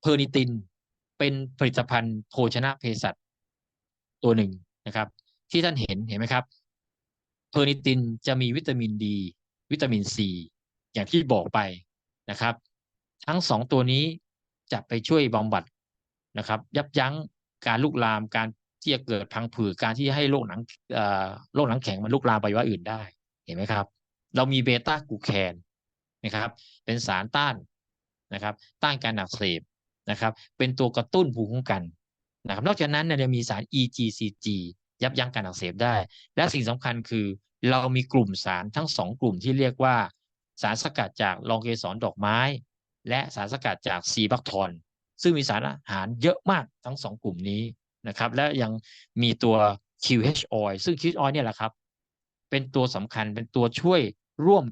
เพอร์นิติน เป็นผลิตภัณฑ์โภชนะเภสัชตัวหนึ่งนะครับ ที่ท่านเห็นเห็นไหมครับ เพอร์นิตินจะมีวิตามินดี วิตามินซีอย่างที่บอกไปนะครับ ทั้งสองตัวนี้จะไปช่วยบำบัดนะครับ ยับยั้งการลุกลามการที่จะเกิดพังผืดการที่ให้โรคหนังโรคหนังแข็งมันลุกลามไปว่าอื่นได้ เห็นไหมครับ เรามีเบต้ากูแคนนะครับ เป็นสารต้านนะครับ ต้านการอักเสบ นะครับเป็นตัวกระตุ้นภูมิคุ้มกันนะครับนอกจากนั้นเนี่ยมีสาร EGCG ยับยั้งการอักเสบได้ และสิ่งสำคัญคือ เรามีกลุ่มสารทั้งสองกลุ่มที่เรียกว่า สารสกัดจากลองเกสรดอกไม้ และสารสกัดจากซีบักทอนซึ่งมีสารอาหารเยอะมากทั้งสองกลุ่มนี้นะครับและยังมีตัว QH oil ซึ่ง QH oil เนี่ยแหละครับ เป็นตัวสำคัญเป็นตัวช่วยร่วม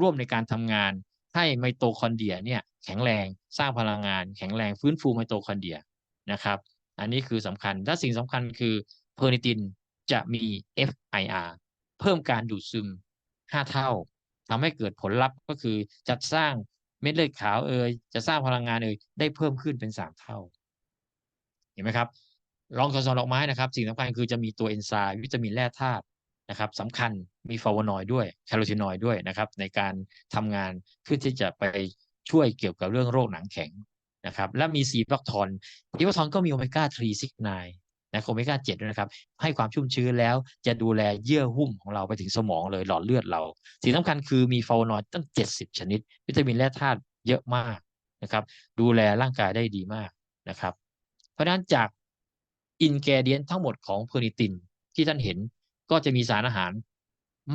ร่วมในการทำงาน ให้ไมโตคอนเดรียเนี่ยแข็งแรงสร้างพลังงาน แข็งแรงฟื้นฟูไมโตคอนเดรียนะครับ อันนี้คือสำคัญและสิ่งสำคัญคือเพอร์นิตินจะมี FIR เพิ่มการดูดซึม 5 เท่าทำให้เกิดผลลัพธ์ก็คือจัดสร้างเม็ดเลือดขาวเอ่ยจะสร้างพลังงานเอ่ยได้เพิ่มขึ้นเป็น 3 เท่า เห็นไหมครับรองกระสอนดอกไม้นะครับ สิ่งสำคัญคือจะมีตัวเอนไซม์วิตามินแร่ธาตุ นะครับสำคัญมีฟลาวโนอยด์ด้วยแคโรทีนอยด์ด้วยนะครับ ในการทำงานเพื่อที่จะไปช่วยเกี่ยวกับเรื่องโรคหนังแข็งนะครับ และมีซีบักทอนซีบักทอนก็มีโอเมก้า3 6 9นะโอเมก้า7ด้วยนะครับ ให้ความชุ่มชื้นแล้วจะดูแลเยื่อหุ้มของเราไปถึงสมองเลยหลอดเลือดเรา สิ่งสำคัญคือมีฟลาวโนอยด์ตั้ง 70 ชนิด วิตามินแร่ธาตุเยอะมากนะครับ ดูแลร่างกายได้ดีมากนะครับ เพราะฉะนั้นจากอินแกเดียนทั้งหมดของเพอร์นิตินที่ท่านเห็น ก็จะมีสารอาหาร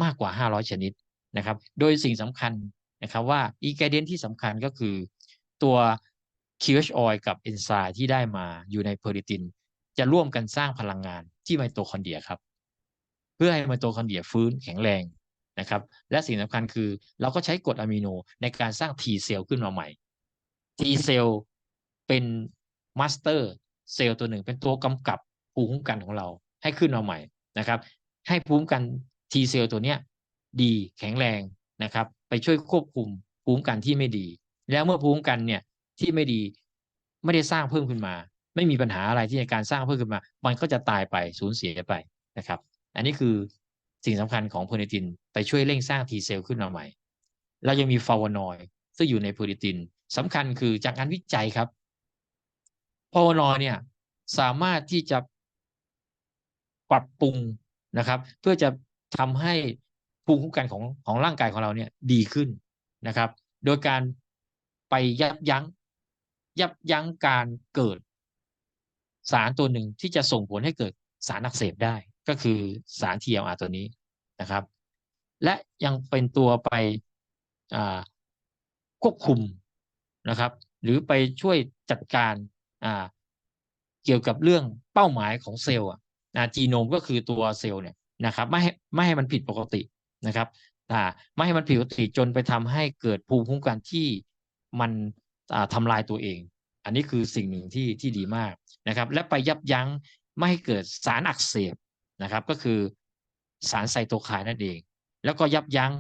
มากกว่า 500 ชนิดนะครับ โดยสิ่งสำคัญนะครับว่าอินแกเดนที่สำคัญก็คือตัว QH oil กับเอนไซม์ที่ได้มาอยู่ในเพอริติน จะร่วมกันสร้างพลังงานที่ไมโตคอนเดรียครับ เพื่อให้ไมโตคอนเดรียฟื้นแข็งแรงนะครับ และสิ่งสำคัญคือเราก็ใช้กรดอะมิโนในการสร้าง T เซลล์ขึ้นมาใหม่ T เซลล์เป็นมาสเตอร์เซลล์ตัวหนึ่งเป็นตัวกำกับภูมิคุ้มกันของเราให้ขึ้นมาใหม่นะครับ ให้ภูมิกัน T เซลล์ตัวเนี้ยดีแข็งแรงนะครับ ไปช่วยควบคุมภูมิกันที่ไม่ดี แล้วเมื่อภูมิกันเนี่ยที่ไม่ดีไม่ได้สร้างเพิ่มขึ้นมา ไม่มีปัญหาอะไรที่ในการสร้างเพิ่มขึ้นมา มันก็จะตายไปสูญเสียไปนะครับ อันนี้คือสิ่งสำคัญของเพอร์นิตินไปช่วยเร่งสร้าง T เซลล์ขึ้นมาใหม่ เรายังมีฟาวโนอยซึ่งอยู่ในเพอร์นิตินสำคัญคือจากการวิจัยครับฟาวโนอยเนี่ยสามารถที่จะปรับปรุง นะครับ เพื่อจะทำให้ภูมิคุ้มกันของของร่างกายของเราเนี่ยดีขึ้นนะครับ โดยการไปยับยั้ง ยับยั้งการเกิด สารตัวหนึ่งที่จะส่งผลให้เกิดสารอักเสบได้ ก็คือสาร TLR ตัวนี้นะครับ และยังเป็นตัวไปควบคุมนะครับ หรือไปช่วยจัดการเกี่ยวกับเรื่องเป้าหมายของเซลล์ นะจีโนมก็คือตัวเซลล์เนี่ยนะครับไม่ให้ไม่ให้มันผิดปกตินะครับอ่าไม่ให้มันผิดปกติจนไปทำให้เกิดภูมิคุ้มกันที่มันทำลายตัวเอง อันนี้คือสิ่งหนึ่งที่ที่ดีมากนะครับ และไปยับยั้งไม่ให้เกิดสารอักเสบนะครับ ก็คือสารไซโตไคน์นั่นเอง แล้วก็ยับยั้ง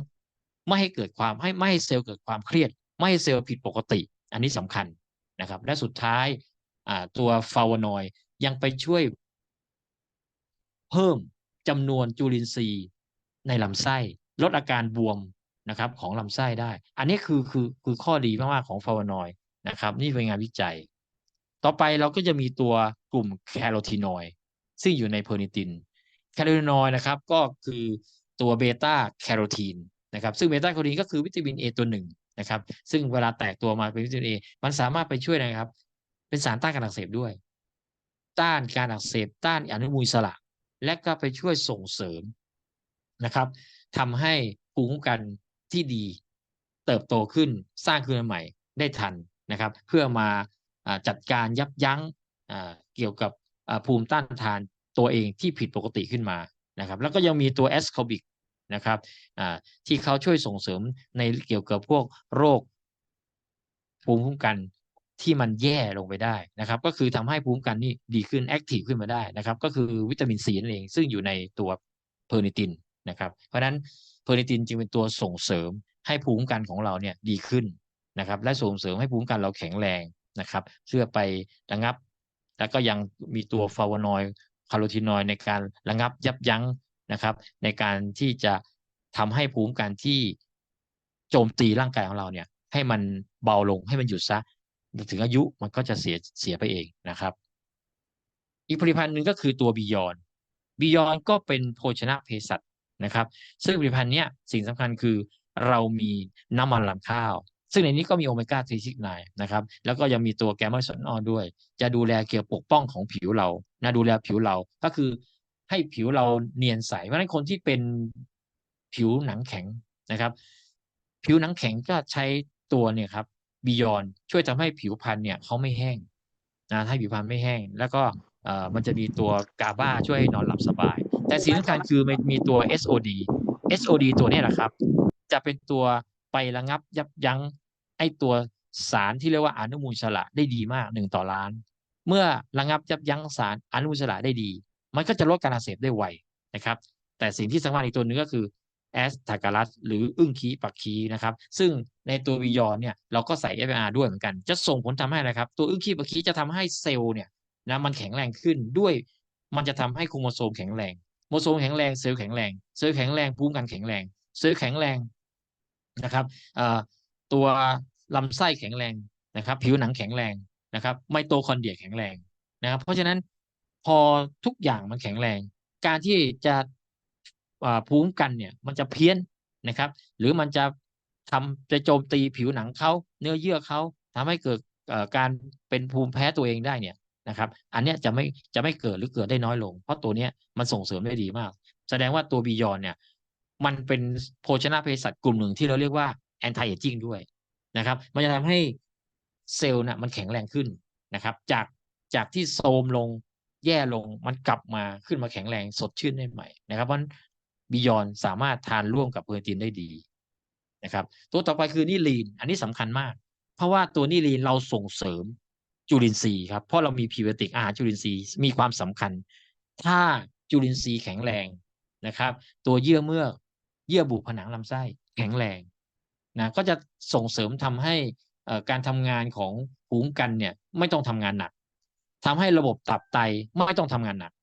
ไม่ให้เกิดความให้ไม่ให้เซลล์เกิดความเครียด ไม่ให้เซลล์ผิดปกติ อันนี้สำคัญนะครับ และสุดท้ายตัวฟาวนอยยังไปช่วย เพิ่มจำนวนจุลินทรีย์ในลำไส้ ลดอาการบวมนะครับของลำไส้ได้ อันนี้คือคือคือข้อดีมากๆของฟาวนอยนะครับ นี่เป็นงานวิจัย ต่อไปเราก็จะมีตัวกลุ่มแคโรทีนอยด์ซึ่งอยู่ในเพอร์นิตินแคโรทีนอยด์นะครับก็คือตัวเบต้าแคโรทีนนะครับซึ่งเบต้าแคโรทีนก็คือวิตามินเอตัวหนึ่งนะครับซึ่งเวลาแตกตัวมาเป็นวิตามินเอมันสามารถไปช่วยนะครับ เป็นสารต้านการอักเสบด้วย ต้านการอักเสบต้านอนุมูลอิสระ และก็ไปช่วยส่งเสริมนะครับทำให้ภูมิคุ้มกันที่ดีเติบโตขึ้นสร้างขึ้นมาใหม่ได้ทันนะครับ เพื่อมาจัดการยับยั้งเกี่ยวกับภูมิต้านทานตัวเองที่ผิดปกติขึ้นมานะครับ แล้วก็ยังมีตัวแอสคอบิกนะครับที่เขาช่วยส่งเสริมในเกี่ยวกับพวกโรคภูมิคุ้มกัน ที่มันแย่ลงไปได้นะครับ ก็คือทำให้ภูมิคุ้มกันนี่ดีขึ้นแอคทีฟขึ้นมาได้นะครับ ก็คือวิตามินซีนั่นเองซึ่งอยู่ในตัวเพอร์นิตินนะครับเพราะฉะนั้นเพอร์นิตินจึงเป็นตัวส่งเสริมให้ภูมิคุ้มกันของเราเนี่ยดีขึ้นนะครับ และส่งเสริมให้ภูมิคุ้มกันเราแข็งแรงนะครับเพื่อไประงับ แล้วก็ยังมีตัวฟาวโนอยด์คาโรทีนอยด์ในการระงับยับยั้งนะครับ ในการที่จะทำให้ภูมิคุ้มกันที่โจมตีร่างกายของเราเนี่ยให้มันเบาลงให้มันหยุดซะ ถึงอายุมันก็จะเสียเสียไปเองนะครับ อีกผลิตภัณฑ์หนึ่งก็คือตัวบียอนบียอนก็เป็นโภชนะเภสัชนะครับ ซึ่งผลิตภัณฑ์เนี้ยสิ่งสำคัญคือเรามีน้ำมันลำข้าว ซึ่งในนี้ก็มีโอเมก้า3 6 9นนะครับ แล้วก็ยังมีตัวแกมมาซอนอด้วย จะดูแลเกี่ยวปกป้องของผิวเรานะดูแลผิวเราก็คือให้ผิวเราเนียนใส เพราะฉะนั้นคนที่เป็นผิวหนังแข็งนะครับ ผิวหนังแข็งก็ใช้ตัวเนี่ยครับ บียอนช่วยทำให้ผิวพรรณเนี่ยเขาไม่แห้งนะให้ผิวพรรณไม่แห้ง แล้วก็เอ่อมันจะมีตัวกาบาช่วยให้นอนหลับสบาย แต่สิ่งสำคัญคือมันมีตัว SOD SOD ตัวนี้แหละครับ จะเป็นตัวไประงับยับยั้งไอตัวสารที่เรียกว่าอนุมูลอิสระได้ดีมากหนึ่งต่อล้าน เมื่อระงับยับยั้งสารอนุมูลอิสระได้ดี มันก็จะลดการอักเสบได้ไวนะครับ แต่สิ่งที่สำคัญอีกตัวนึงก็คือ แอสทาการัสหรืออึ้งคีปักคีนะครับ ซึ่งในตัววิยอนเนี่ยเราก็ใส่ FR ด้วยเหมือนกัน จะส่งผลทำให้อะไรครับ ตัวอึ้งคีปักคีจะทำให้เซลล์เนี่ยนะมันแข็งแรงขึ้นด้วย มันจะทำให้โครโมโซมแข็งแรงโครโมโซมแข็งแรงเซลล์แข็งแรงเซลล์แข็งแรงภูมิคุ้มกันแข็งแรงเซลล์แข็งแรงนะครับเอ่อตัวลำไส้แข็งแรงนะครับ ผิวหนังแข็งแรงนะครับ ไมโตคอนเดรียแข็งแรงนะครับ เพราะฉะนั้นพอทุกอย่างมันแข็งแรง การที่จะอ่า ภูมิกันเนี่ยมันจะเพี้ยนนะครับ หรือมันจะทำจะโจมตีผิวหนังเขาเนื้อเยื่อเขาทำให้เกิดการเป็นภูมิแพ้ตัวเองได้เนี่ยนะครับ อันเนี้ยจะไม่จะไม่เกิดหรือเกิดได้น้อยลง เพราะตัวเนี้ยมันส่งเสริมได้ดีมาก แสดงว่าตัวบียอนเนี่ยมันเป็นโภชนะเภสัชกลุ่มหนึ่งที่เราเรียกว่า anti aging ด้วยนะครับ มันจะทำให้เซลล์น่ะมันแข็งแรงขึ้นนะครับ จากจากที่โทรมลงแย่ลงมันกลับมาขึ้นมาแข็งแรงสดชื่นได้ใหม่นะครับเพราะ บียอนสามารถทานร่วมกับเพอร์ตินได้ดีนะครับ ตัวต่อไปคือนิลีน อันนี้สำคัญมาก เพราะว่าตัวนิลีนเราส่งเสริมจุลินทรีย์ครับ เพราะเรามีพรีไบติกอาหารจุลินทรีย์มีความสำคัญ ถ้าจุลินทรีย์แข็งแรงนะครับ ตัวเยื่อเมือกเยื่อบุผนังลำไส้แข็งแรงนะก็จะส่งเสริมทำให้การทำงานของภูมิกันเนี่ยไม่ต้องทำงานหนักทำให้ระบบตับไตไม่ต้องทำงานหนัก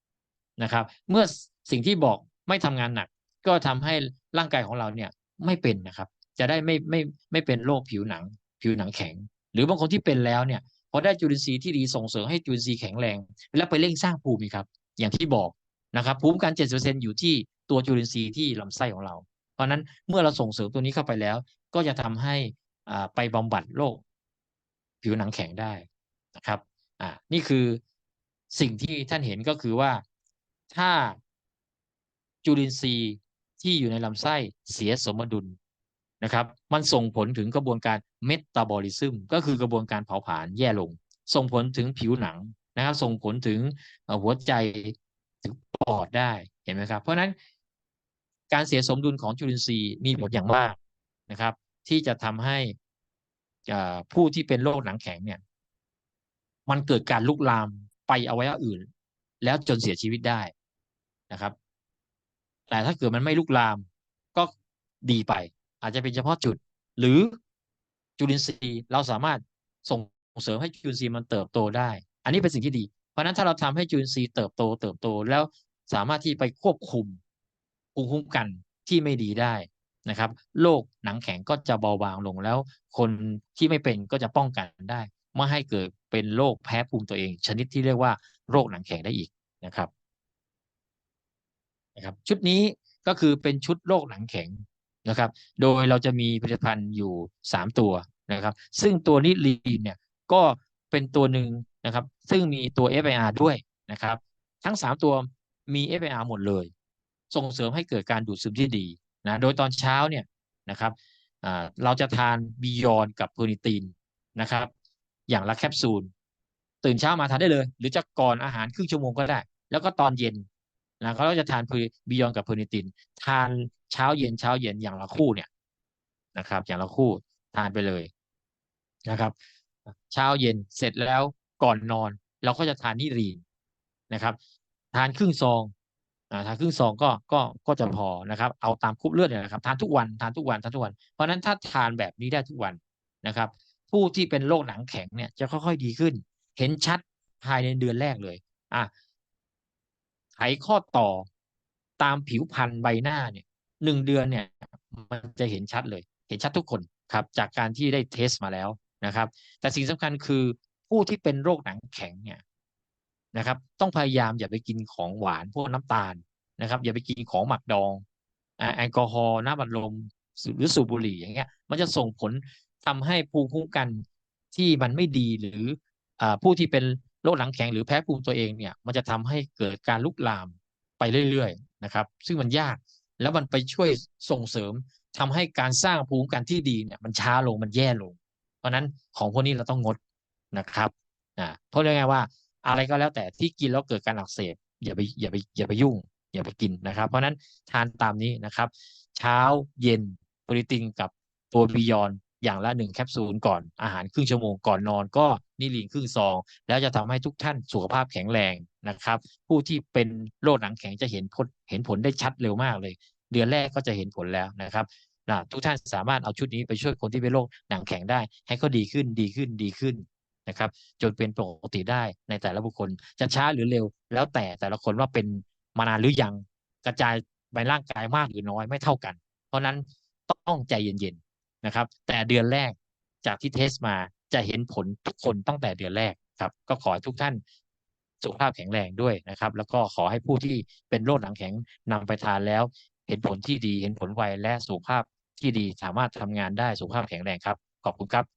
นะครับ เมื่อสิ่งที่บอกไม่ทำงานหนัก ก็ทำให้ร่างกายของเราเนี่ยไม่เป็นนะครับ จะได้ไม่ไม่ไม่เป็นโรคผิวหนัง ผิวหนังแข็ง หรือบางคนที่เป็นแล้วเนี่ยพอได้จุลินทรีย์ที่ดีส่งเสริมให้จุลินทรีย์แข็งแรง แล้วไปเร่งสร้างภูมิครับ อย่างที่บอกนะครับภูมิคุ้มกัน70%อยู่ที่ตัวจุลินทรีย์ที่ลำไส้ของเรา เพราะนั้นเมื่อเราส่งเสริมตัวนี้เข้าไปแล้ว ก็จะทำให้อ่าไปบำบัดโรคผิวหนังแข็งได้นะครับอ่านี่คือสิ่งที่ท่านเห็นก็คือว่าถ้าจุลินทรีย์ ที่อยู่ในลำไส้เสียสมดุลนะครับ มันส่งผลถึงกระบวนการเมตาบอลิซึมก็คือกระบวนการเผาผลาญแย่ลง ส่งผลถึงผิวหนังนะครับ ส่งผลถึงหัวใจถึงปอดได้เห็นไหมครับ เพราะนั้นการเสียสมดุลของจุลินทรีย์มีผลอย่างมากนะครับ ที่จะทำให้อ่าผู้ที่เป็นโรคหนังแข็งเนี่ย มันเกิดการลุกลามไปอวัยวะอื่น แล้วจนเสียชีวิตได้นะครับ แต่ถ้าเกิดมันไม่ลุกลามก็ดีไป อาจจะเป็นเฉพาะจุด หรือจุลินทรีย์เราสามารถส่งเสริมให้จุลินทรีย์มันเติบโตได้ อันนี้เป็นสิ่งที่ดี เพราะนั้นถ้าเราทำให้จุลินทรีย์เติบโตเติบโตแล้วสามารถที่ไปควบคุมภูมิคุ้มกันที่ไม่ดีได้นะครับโรคหนังแข็งก็จะเบาบางลงแล้ว คนที่ไม่เป็นก็จะป้องกันได้ ไม่ให้เกิดเป็นโรคแพ้ภูมิตัวเอง ชนิดที่เรียกว่าโรคหนังแข็งได้อีกนะครับ นะครับชุดนี้ก็คือเป็นชุดโรคหนังแข็งนะครับ โดยเราจะมีผลิตภัณฑ์อยู่สามตัวนะครับ ซึ่งตัวนิลีนเนี่ยก็เป็นตัวหนึ่งนะครับ ซึ่งมีตัว FIR ด้วยนะครับ ทั้งสามตัวมี FIR หมดเลย ส่งเสริมให้เกิดการดูดซึมที่ดีนะโดยตอนเช้าเนี่ยนะครับเราจะทานบียอนกับเพอร์นิตินนะครับ อย่างละแคปซูล ตื่นเช้ามาทานได้เลย หรือจะก่อนอาหารครึ่งชั่วโมงก็ได้ แล้วก็ตอนเย็น นะเขาก็จะทานบียอนกับเพอร์นิติน ทานเช้าเย็นเช้าเย็นอย่างละคู่เนี่ยนะครับ อย่างละคู่ทานไปเลยนะครับ เช้าเย็นเสร็จแล้วก่อนนอน เราก็จะทานนิรีนนะครับ ทานครึ่งซองอ่าทานครึ่งซองก็ก็ก็จะพอนะครับ เอาตามกรุ๊ปเลือดเนี่ยนะครับ ทานทุกวันทานทุกวันทานทุกวัน เพราะฉะนั้นถ้าทานแบบนี้ได้ทุกวันนะครับ ผู้ที่เป็นโรคหนังแข็งเนี่ยจะค่อยๆดีขึ้น เห็นชัดภายในเดือนแรกเลย อะ ไขข้อต่อตามผิวพรรณใบหน้าเนี่ยหนึ่งเดือนเนี่ยมันจะเห็นชัดเลย เห็นชัดทุกคนครับ จากการที่ได้เทสมาแล้วนะครับ แต่สิ่งสำคัญคือผู้ที่เป็นโรคหนังแข็งเนี่ยนะครับ ต้องพยายามอย่าไปกินของหวานพวกน้ำตาลนะครับ อย่าไปกินของหมักดองแอลกอฮอล์น้ำบัดลมหรือสูบบุหรี่อย่างเงี้ย มันจะส่งผลทำให้ภูมิคุ้มกันที่มันไม่ดีหรืออผู้ที่เป็น โรคหลังแข็งหรือแพ้ภูมิตัวเองเนี่ยมันจะทำให้เกิดการลุกลามไปเรื่อยๆนะครับ ซึ่งมันยากแล้วมันไปช่วยส่งเสริมทำให้การสร้างภูมิคุ้มกันที่ดีเนี่ยมันช้าลงมันแย่ลง เพราะนั้นของพวกนี้เราต้องงดนะครับอ่าเพราะเรียกไงว่าอะไรก็แล้วแต่ที่กินแล้วเกิดการอักเสบอย่าไปอย่าไปอย่าไปยุ่ง อย่าไปกินนะครับ เพราะฉะนั้นทานตามนี้นะครับ เช้าเย็นโปรตีนกับตัวบิยอน อย่างละหนึ่งแคปซูลก่อนอาหารครึ่งชั่วโมงก่อนนอนก็นิลินครึ่งซอง แล้วจะทำให้ทุกท่านสุขภาพแข็งแรงนะครับ ผู้ที่เป็นโรคหนังแข็งจะเห็นผลเห็นผลได้ชัดเร็วมากเลย เดือนแรกก็จะเห็นผลแล้วนะครับนะทุกท่านสามารถเอาชุดนี้ไปช่วยคนที่เป็นโรคหนังแข็งได้ ให้เขาดีขึ้นดีขึ้นดีขึ้นนะครับ จนเป็นปกติได้ในแต่ละบุคคลจะช้าหรือเร็ว แล้วแต่แต่ละคนว่าเป็นมานานหรือยังกระจายไปร่างกายมากหรือน้อยไม่เท่ากัน เพราะนั้นต้องใจเย็น นะครับ แต่เดือนแรกจากที่เทสมาจะเห็นผลทุกคนตั้งแต่เดือนแรกครับ ก็ขอให้ทุกท่านสุขภาพแข็งแรงด้วยนะครับ แล้วก็ขอให้ผู้ที่เป็นโรคหลังแข็งนำไปทานแล้ว เห็นผลที่ดี เห็นผลไวและสุขภาพที่ดีสามารถทำงานได้สุขภาพแข็งแรงครับ ขอบคุณครับ